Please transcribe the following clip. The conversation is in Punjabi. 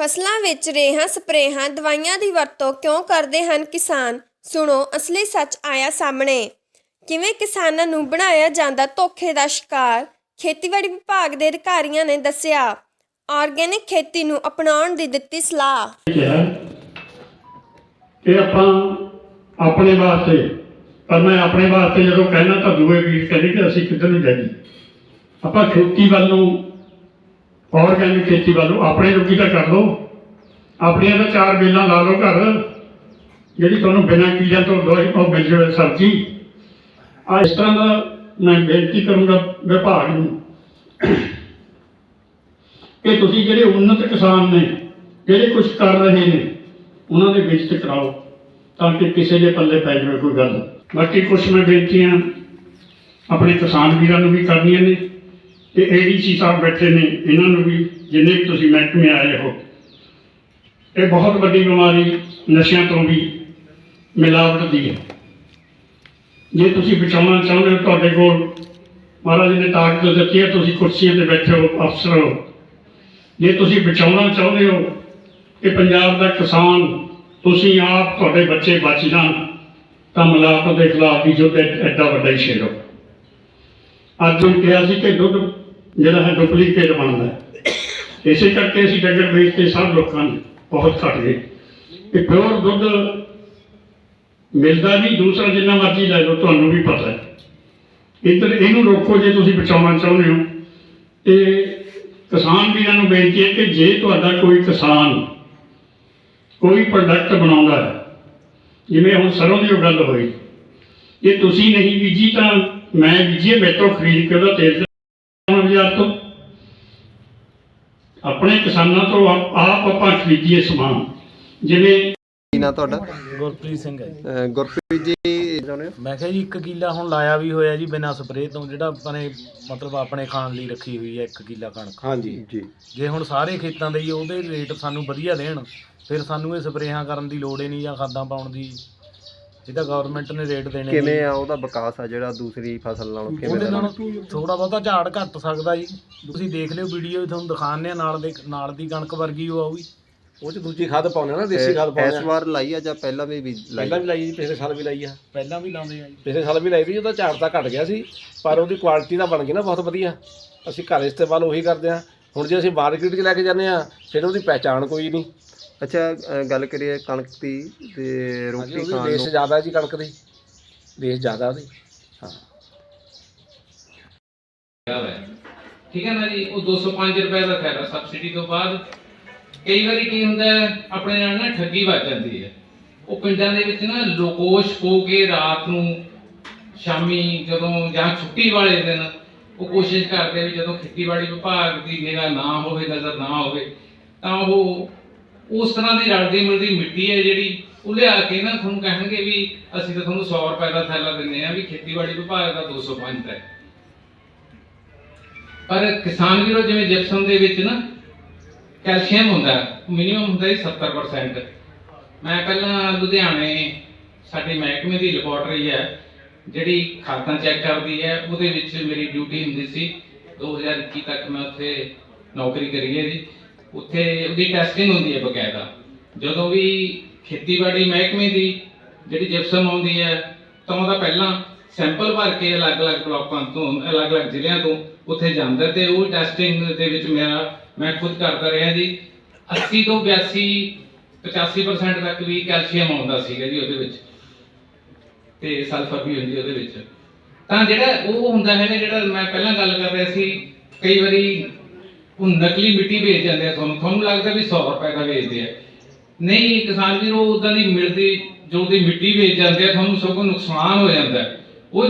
ਫਸਲਾਂ ਵਿੱਚ ਰੇਹਾਂ, ਸਪਰੇਹਾਂ, ਦਵਾਈਆਂ ਦੀ ਵਰਤੋਂ ਕਿਉਂ ਕਰਦੇ ਹਨ ਕਿਸਾਨ? ਸੁਣੋ, ਅਸਲੀ ਸੱਚ ਆਇਆ ਸਾਹਮਣੇ। ਕਿਵੇਂ ਕਿਸਾਨਾਂ ਨੂੰ ਬਣਾਇਆ ਜਾਂਦਾ ਧੋਖੇ ਦਾ ਸ਼ਿਕਾਰ? ਖੇਤੀਬਾੜੀ ਵਿਭਾਗ ਦੇ ਅਧਿਕਾਰੀਆਂ ਨੇ ਦੱਸਿਆ, ਆਰਗੈਨਿਕ ਖੇਤੀ ਨੂੰ ਅਪਣਾਉਣ ਦੀ ਦਿੱਤੀ ਸਲਾਹ। ਕਿ ਆਪਾਂ ਆਪਣੇ ਵਾਸਤੇ, ਪਰ ਮੈਂ ਆਪਣੇ ਵਾਸਤੇ ਜਦੋਂ ਕਹਿਣਾ ਤਾਂ ਦੂਏ ਵੀਰ ਕਹਿੰਦੇ ਕਿ ਅਸੀਂ ਕਿੱਧਰ ਨੂੰ ਜਾਈਏ? ਆਪਾਂ ਖੇਤੀ ਵੱਲ ਨੂੰ ਆਰਗੈਨਿਕ ਖੇਤੀ ਵੱਲੋਂ ਆਪਣੇ ਜੋਗੀ ਤਾਂ ਕਰ ਲਓ। ਆਪਣੀਆਂ ਤਾਂ ਚਾਰ ਬੇਲਾਂ ਲਾ ਲਓ ਘਰ। ਜਿਹੜੀ ਤੁਹਾਨੂੰ ਬਿਨਾਂ ਕੀੜਿਆਂ ਤੋਂ ਦਵਾਈ ਉਹ ਮਿਲ ਜਾਵੇ ਸਬਜ਼ੀ। ਆ ਇਸ ਤਰ੍ਹਾਂ ਦਾ ਮੈਂ ਬੇਨਤੀ ਕਰੂੰਗਾ ਵਿਭਾਗ ਨੂੰ ਕਿ ਤੁਸੀਂ ਜਿਹੜੇ ਉન્નਤ ਕਿਸਾਨ ਨੇ, ਜਿਹੜੇ ਕੁਝ ਕਰ ਰਹੇ ਨੇ, ਉਹਨਾਂ ਦੇ ਵਿੱਚ ਕਰਾਓ, ਤਾਂ ਕਿ ਕਿਸੇ ਦੇ ਪੱਲੇ ਪੈ ਜਾਵੇ ਕੋਈ ਗੱਲ। ਬਾਕੀ ਕੁਝ ਮੈਂ ਬੇਨਤੀਆਂ ਆਪਣੇ ਕਿਸਾਨ ਵੀਰਾਂ ਨੂੰ ਵੀ ਕਰਨੀਆਂ ਨੇ। ਤੇ ਏਡੀਸੀ ਸਾਹਿਬ ਬੈਠੇ ਨੇ, ਇਹਨਾਂ ਨੂੰ ਵੀ, ਜਿੰਨੇ ਵੀ ਤੁਸੀਂ ਮਹਿਕਮੇ ਆਏ ਹੋ। ਇਹ ਬਹੁਤ ਵੱਡੀ ਬਿਮਾਰੀ ਨਸ਼ਿਆਂ ਤੋਂ ਵੀ ਮਿਲਾਵਟ ਦੀ ਹੈ। ਜੇ ਤੁਸੀਂ ਬਚਾਉਣਾ ਚਾਹੁੰਦੇ ਹੋ ਤੁਹਾਡੇ ਕੋਲ, ਮਹਾਰਾਜ ਨੇ ਤਾਕਤ ਦਿੱਤੀ ਹੈ, ਤੁਸੀਂ ਕੁਰਸੀਆਂ ਤੇ ਬੈਠੇ ਹੋ, ਅਫਸਰ ਹੋ। ਜੇ ਤੁਸੀਂ ਬਚਾਉਣਾ ਚਾਹੁੰਦੇ ਹੋ ਕਿ ਪੰਜਾਬ ਦਾ ਕਿਸਾਨ, ਤੁਸੀਂ ਆਪ ਤੁਹਾਡੇ ਬੱਚੇ ਬਚ ਜਾਣ, ਤਾਂ ਮਿਲਾਵਟ ਦੇ ਖਿਲਾਫ ਵੀ ਜੁੱਧ ਐਡਾ ਵੱਡਾ ਹੀ ਹੋ। ਅੱਜ ਉਹ ਕਿਹਾ ਸੀ ਕਿ ਦੁੱਧ ਜਿਹੜਾ ਹੈ ਡੁਪਲੀਕੇਟ ਬਣਦਾ ਹੈ। ਇਸੇ ਕਰਕੇ ਅਸੀਂ ਡੰਗਰ ਵੇਚਦੇ ਸਭ ਲੋਕਾਂ ਨੂੰ ਬਹੁਤ ਘਟ ਗਏ। ਕਿ ਪਿਓਰ ਦੁੱਧ ਮਿਲਦਾ ਨਹੀਂ, ਦੂਸਰਾ ਜਿੰਨਾ ਮਰਜ਼ੀ ਲੈ ਲਓ, ਤੁਹਾਨੂੰ ਵੀ ਪਤਾ ਹੈ। ਇੱਧਰ ਇਹਨੂੰ ਰੋਕੋ ਜੇ ਤੁਸੀਂ ਬਚਾਉਣਾ ਚਾਹੁੰਦੇ ਹੋ। ਤੇ ਕਿਸਾਨ ਵੀਰਾਂ ਨੂੰ ਬੇਨਤੀ ਹੈ ਕਿ ਜੇ ਤੁਹਾਡਾ ਕੋਈ ਕਿਸਾਨ ਕੋਈ ਪ੍ਰੋਡਕਟ ਬਣਾਉਂਦਾ ਹੈ, ਜਿਵੇਂ ਹੁਣ ਸਰੋਂ ਦੀ ਉਹ ਗੱਲ ਹੋਈ ਇਹ ਤੁਸੀਂ ਨਹੀਂ ਬੀਜੀ ਤਾਂ ਮੈਂ ਬੀਜੀ ਮੇਰੇ ਤੋਂ ਖਰੀਦ ਕੇ ਉਹਦਾ ਤੇਲ ਬਾਜ਼ਾਰ ਤੋਂ ਆਪਣੇ ਕਿਸਾਨਾਂ ਤੋਂ ਆਪ ਆਪ ਖਰੀਦੀਏ ਸਮਾਨ। ਜਿਵੇਂ ਕੀ ਨਾਂ ਤੁਹਾਡਾ? ਗੁਰਪ੍ਰੀਤ ਸਿੰਘ ਹੈ ਜੀ। ਅਹ ਗੁਰਪ੍ਰੀਤ ਜੀ ਮੈਂ ਕਿਹਾ ਜੀ ਇੱਕ ਕਿੱਲਾ ਹੁਣ ਲਾਇਆ ਵੀ ਹੋਇਆ ਜੀ ਬਿਨਾਂ ਸਪਰੇਅ ਤੋਂ ਜਿਹੜਾ ਆਪਾਂ ਨੇ ਮਤਲਬ ਆਪਣੇ ਖਾਣ ਲਈ ਰੱਖੀ ਹੋਈ ਹੈ ਇੱਕ ਕਿੱਲਾ ਕਣਕ। ਹਾਂਜੀ ਜੀ। ਜੇ ਹੁਣ ਸਾਰੇ ਖੇਤਾਂ ਦੇ ਹੀ ਉਹਦੇ ਰੇਟ ਸਾਨੂੰ ਵਧੀਆ ਦੇਣ ਫਿਰ ਸਾਨੂੰ ਇਹ ਸਪਰੇਹਾਂ ਕਰਨ ਦੀ ਲੋੜ ਹੀ ਨਹੀਂ ਜਾਂ ਖਾਦਾਂ ਪਾਉਣ ਦੀ ਤਾਂ ਗਵਰਨਮੈਂਟ ਨੇ ਰੇਟ ਦੇਣੇ। ਕਿਵੇਂ ਆ ਉਹਦਾ ਵਿਕਾਸ ਆ ਜਿਹੜਾ ਦੂਸਰੀ ਫਸਲ ਨਾਲੋਂ ਕਿਵੇਂ ਉਹਦੇ ਦਾ? ਨਾਲ ਥੋੜਾ ਬਹੁਤਾ ਝਾੜ ਘੱਟ ਸਕਦਾ ਜੀ। ਤੁਸੀਂ ਦੇਖ ਲਿਓ ਵੀਡੀਓ ਤੁਹਾਨੂੰ ਦਿਖਾਉਂਦੇ ਆ ਨਾਲ ਦੇ ਨਾਲ ਦੀ ਕਣਕ ਵਰਗੀ ਉਹ ਆਊਗੀ। ਉਹ ਚ ਦੂਜੀ ਖਾਦ ਪਾਉਂਦੇ ਆ ਨਾ ਦੇਸੀ ਖਾਦ ਪਾਉਂਦੇ ਇਸ ਆ ਵਾਰ ਲਾਈ ਆ ਜਾਂ ਪਹਿਲਾਂ ਵੀ ਬੀਜ ਲਾਈ? ਪਹਿਲਾਂ ਵੀ ਲਾਈ ਜੀ ਪਿਛਲੇ ਸਾਲ ਵੀ ਲਾਈ ਆ। ਪਹਿਲਾਂ ਵੀ ਲਾਉਂਦੇ ਆ ਜੀ। ਪਿਛਲੇ ਸਾਲ ਵੀ ਲਾਈ ਸੀ ਉਹਦਾ ਝਾੜ ਤਾਂ ਘਟ ਗਿਆ ਸੀ ਪਰ ਉਹਦੀ ਕੁਆਲਿਟੀ ਤਾਂ ਬਣ ਗਈ ਨਾ ਬਹੁਤ ਵਧੀਆ। ਅਸੀਂ ਘਰ ਇਸਤੇਮਾਲ ਉਹੀ ਕਰਦੇ ਆ। ਹੁਣ ਜੇ ਅਸੀਂ ਮਾਰਕੀਟ 'ਚ ਲੈ ਕੇ ਜਾਂਦੇ ਆ ਫਿਰ ਉਹਦੀ ਪਹਿਚਾਣ ਕੋਈ ਨਹੀਂ। ਅੱਛਾ ਅਹ ਗੱਲ ਕਰੀਏ ਕਣਕ ਦੀ ਤੇ ਹਾਂਜੀ ਰੋਟੀ ਉਹਦੀ ਖਾਣ ਦੇਸ਼ ਨੂੰ। ਜ਼ਿਆਦਾ ਜੀ ਕਣਕ ਦੀ। ਦੇਸ਼ ਜ਼ਿਆਦਾ ਉਹਦੀ। ਹਾਂ। ਠੀਕ ਹੈ ਨਾ ਜੀ ਉਹ 205 ਰੁਪਏ ਦਾ ਫਾਇਦਾ ਸਬਸਿਡੀ ਤੋਂ ਬਾਅਦ ਕਈ ਵਾਰੀ ਕੀ ਹੁੰਦਾ ਹੈ, ਆਪਣੇ ਨਾਲ ਨਾ ਠੱਗੀ ਵੱਜ ਜਾਂਦੀ ਹੈ। ਉਹ ਪਿੰਡਾਂ ਦੇ ਵਿੱਚ ਨਾ ਲੋਕੋਸ਼ ਹੋ ਕੇ ਰਾਤ ਨੂੰ ਸ਼ਾਮੀ ਜਦੋਂ ਜਾਂ ਛੁੱਟੀ ਵਾਲੇ ਦਿਨ ਉਹ ਕੋਸ਼ਿਸ਼ ਕਰਦੇ ਵੀ ਜਦੋਂ ਖੇਤੀਬਾੜੀ ਵਿਭਾਗ ਦੀ ਨਿਗਾਹ ਨਾ ਹੋਵੇ ਨਜ਼ਰ ਨਾ ਹੋਵੇ ਤਾਂ ਉਹ ਉਸ ਤਰ੍ਹਾਂ ਦੀ ਰਲਦੀ ਮਿਲਦੀ ਮਿੱਟੀ ਹੈ ਜਿਹੜੀ, ਉਹ ਲਿਆ ਕੇ ਨਾ ਤੁਹਾਨੂੰ ਕਹਿਣਗੇ ਵੀ ਅਸੀਂ ਤਾਂ ਤੁਹਾਨੂੰ 100 ਰੁਪਏ ਦਾ ਥੈਲਾ ਦਿੰਦੇ ਆ ਵੀ ਖੇਤੀਬਾੜੀ ਵਿਭਾਗ ਦਾ 205 ਹੈ। ਪਰ ਕਿਸਾਨ ਵੀਰੋ, ਜਿਵੇਂ ਜਿਪਸਮ ਦੇ ਵਿੱਚ ਨਾ ਕੈਲਸ਼ੀਅਮ ਹੁੰਦਾ, ਮਿਨੀਮਮ ਹੁੰਦਾ ਹੈ 70% ਮੈਂ ਪਹਿਲਾਂ ਲੁਧਿਆਣੇ ਸਾਡੇ ਮਹਿਕਮੇ ਦੀ ਲੈਬੋਰਟਰੀ ਹੈ, ਜਿਹੜੀ ਖਾਦਾਂ ਚੈੱਕ ਕਰਦੀ ਹੈ, ਉਹਦੇ ਵਿੱਚ ਮੇਰੀ ਡਿਊਟੀ ਹੁੰਦੀ ਸੀ। 2021 ਤੱਕ ਮੈਂ ਉੱਥੇ ਨੌਕਰੀ ਕਰੀ ਹੈ ਜੀ। ਉੱਥੇ ਉਹਦੀ ਟੈਸਟਿੰਗ ਹੁੰਦੀ ਹੈ ਬਕਾਇਦਾ। ਜਦੋਂ ਵੀ ਖੇਤੀਬਾੜੀ ਮਹਿਕਮੇ ਦੀ ਜਿਹੜੀ ਜਿਪਸਮ ਆਉਂਦੀ ਹੈ, ਤਾਂ ਉਹਦਾ ਪਹਿਲਾਂ ਸੈਂਪਲ ਭਰ ਕੇ ਅਲੱਗ-ਅਲੱਗ ਬਲਾਕਾਂ ਤੋਂ, ਅਲੱਗ-ਅਲੱਗ ਜ਼ਿਲ੍ਹਿਆਂ ਤੋਂ ਉੱਥੇ ਜਾਂਦਾ ਤੇ ਉਹ ਟੈਸਟਿੰਗ ਦੇ ਵਿੱਚ ਮੇਰਾ, ਮੈਂ ਖੁਦ ਕਰਦਾ ਰਿਹਾ ਜੀ। 80 ਤੋਂ 82 85% ਤੱਕ ਵੀ ਕੈਲਸ਼ੀਅਮ ਆਉਂਦਾ ਸੀਗਾ ਜੀ ਉਹਦੇ ਵਿੱਚ। ਤੇ ਸਲਫਰ ਵੀ ਹੁੰਦੀ ਉਹਦੇ ਵਿੱਚ। ਤਾਂ ਜਿਹੜਾ ਉਹ ਹੁੰਦਾ ਹੈ ਜਿਹੜਾ ਮੈਂ ਪਹਿਲਾਂ ਗੱਲ ਕਰ ਰਿਹਾ ਸੀ, ਕਈ ਵਾਰੀ ਉਹ ਨਕਲੀ ਮਿੱਟੀ ਵੇਚ ਜਾਂਦੇ ਆ ਤੁਹਾਨੂੰ। ਤੁਹਾਨੂੰ ਲੱਗਦਾ ਵੀ 100 ਰੁਪਏ ਦਾ ਵੇਚਦੇ ਆ। ਨਹੀਂ, ਕਿਸਾਨ ਵੀਰੋ ਉਦਾਂ ਦੀ ਮਿਲਦੀ, ਜੋ ਦੀ ਮਿੱਟੀ ਵੇਚ ਜਾਂਦੇ ਆ, ਤੁਹਾਨੂੰ ਸਗੋਂ ਨੁਕਸਾਨ ਹੋ ਜਾਂਦਾ। ਉਹ